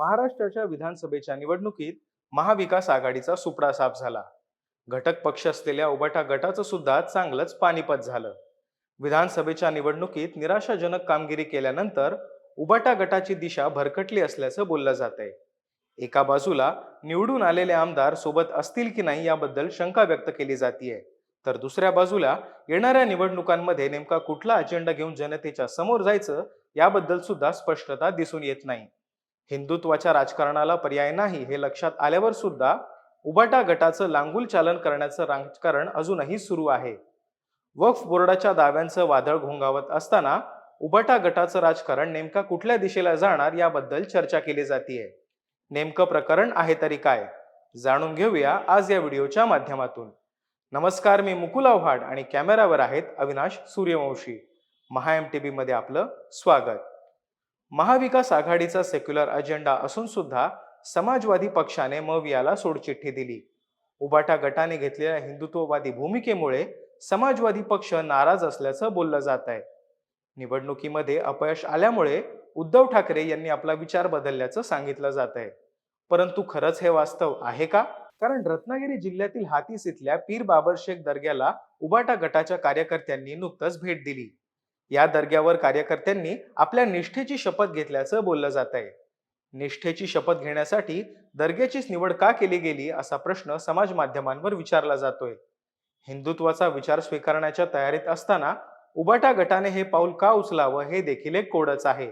महाराष्ट्राच्या विधानसभेच्या निवडणुकीत महाविकास आघाडीचा सुपडा साफ झाला. घटक पक्ष असलेल्या उबाटा गटाचं सुद्धा चांगलंच पानिपत झालं. विधानसभेच्या निवडणुकीत निराशाजनक कामगिरी केल्यानंतर उबाटा गटाची दिशा भरकटली असल्याचं बोललं जात आहे एका बाजूला निवडून आलेले आमदार सोबत असतील की नाही याबद्दल शंका व्यक्त केली जातीये. तर दुसऱ्या बाजूला येणाऱ्या निवडणुकांमध्ये नेमका कुठला अजेंडा घेऊन जनतेच्या समोर जायचं याबद्दल सुद्धा स्पष्टता दिसून येत नाही. हिंदुत्वाच्या राजकारणाला पर्याय नाही हे लक्षात आल्यावर सुद्धा उबाटा गटाचं लांगुल चालन करण्याचं राजकारण अजूनही सुरू आहे. वक्फ बोर्डाच्या दाव्यांचं वादळ घोंगावत असताना उबाटा गटाचं राजकारण नेमका कुठल्या दिशेला जाणार याबद्दल चर्चा केली जातीये. नेमकं प्रकरण आहे तरी काय? जाणून घेऊया आज या व्हिडिओच्या माध्यमातून. नमस्कार मी मुकुल आव्हाड आणि कॅमेरावर आहेत Avinash Suryavanshi. Maha M T B मध्ये आपलं स्वागत. महाविकास आघाडीचा सेक्युलर अजेंडा असून सुद्धा समाजवादी पक्षाने मवियाला सोडचिठ्ठी दिली. उबाटा गटाने घेतलेल्या हिंदुत्ववादी भूमिकेमुळे समाजवादी पक्ष नाराज असल्याचं बोललं जात आहे. निवडणुकीमध्ये अपयश आल्यामुळे उद्धव ठाकरे यांनी आपला विचार बदलल्याचं सांगितलं जात आहे. परंतु खरंच हे वास्तव आहे का? कारण रत्नागिरी जिल्ह्यातील हातीस इथल्या पीर बाबर शेख दर्ग्याला उबाटा गटाच्या कार्यकर्त्यांनी नुकतंच भेट दिली. या दर्ग्यावर कार्यकर्त्यांनी आपल्या निष्ठेची शपथ घेतल्याचं बोललं जात आहे. निष्ठेची शपथ घेण्यासाठी दर्ग्याचीच निवड का केली गेली असा प्रश्न समाज माध्यमांवर विचारला जातोय. हिंदुत्वाचा विचार स्वीकारण्याच्या तयारीत असताना उबाटा गटाने हे पाऊल का उचलावं हे देखील एक कोडच आहे.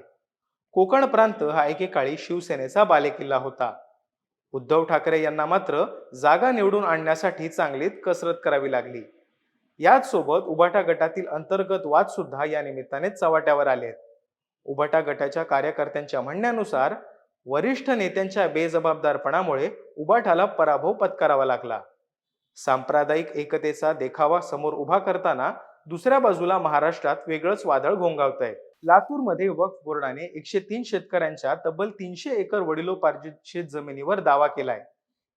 कोकण प्रांत हा एकेकाळी शिवसेनेचा बालेकिल्ला होता. उद्धव ठाकरे यांना मात्र जागा निवडून आणण्यासाठी चांगलीच कसरत करावी लागली. याचसोबत उभाटा गटातील अंतर्गत वाद सुद्धा या निमित्ताने चव्हाट्यावर आलेत उभाटा गटाच्या कार्यकर्त्यांच्या म्हणण्यानुसार वरिष्ठ नेत्यांच्या बेजबाबदारपणामुळे उबाठाला पराभव पत्करावा लागला. सांप्रदायिक एकतेचा देखावा समोर उभा करताना दुसऱ्या बाजूला महाराष्ट्रात वेगळंच वादळ घोंगावत आहे लातूरमध्ये वक्फ बोर्डाने एकशे तीन शेतकऱ्यांच्या तब्बल तीनशे एकर वडिलोपार्जित शेत जमिनीवर दावा केलाय.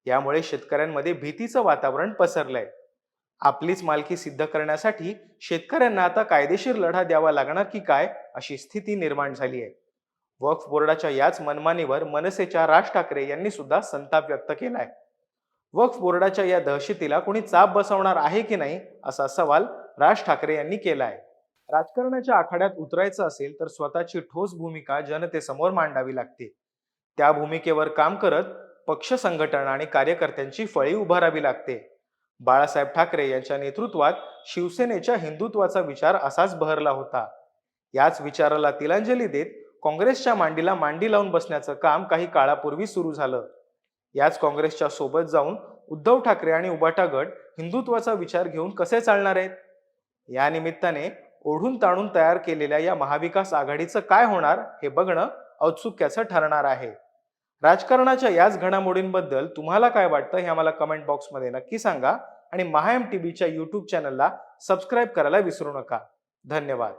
यामुळे शेतकऱ्यांमध्ये भीतीचं वातावरण पसरलंय. आपलीच मालकी सिद्ध करण्यासाठी शेतकऱ्यांना आता कायदेशीर लढा द्यावा लागणार की काय अशी स्थिती निर्माण झाली आहे. वक्फ बोर्डाच्या याच मनमानीवर मनसेच्या राज ठाकरे यांनी सुद्धा संताप व्यक्त केलाय. वक्फ बोर्डाच्या या दहशतीला कोणी चाप बसवणार आहे की नाही असा सवाल राज ठाकरे यांनी केलाय. राजकारणाच्या आखाड्यात उतरायचं असेल तर स्वतःची ठोस भूमिका जनतेसमोर मांडावी लागते. त्या भूमिकेवर काम करत पक्ष संघटना आणि कार्यकर्त्यांची फळी उभारावी लागते. बाळासाहेब ठाकरे यांच्या नेतृत्वात शिवसेनेच्या हिंदुत्वाचा विचार असाच बहरला होता. याच विचाराला तिलांजली देत काँग्रेसच्या मांडीला मांडी लावून बसण्याचं काम काही काळापूर्वी सुरू झालं. याच काँग्रेसच्या सोबत जाऊन उद्धव ठाकरे आणि उबाटा गट हिंदुत्वाचा विचार घेऊन कसे चालणार आहेत? या निमित्ताने ओढून ताणून तयार केलेल्या या महाविकास आघाडीचं काय होणार हे बघणं औत्सुक्याचं ठरणार आहे. राजकारणाच्या याच घडामोडींबद्दल तुम्हाला काय वाटतं हे आम्हाला कमेंट बॉक्समध्ये नक्की सांगा. आणि महाएम टीव्हीच्या यूट्यूब चॅनलला सबस्क्राईब करायला विसरू नका. धन्यवाद.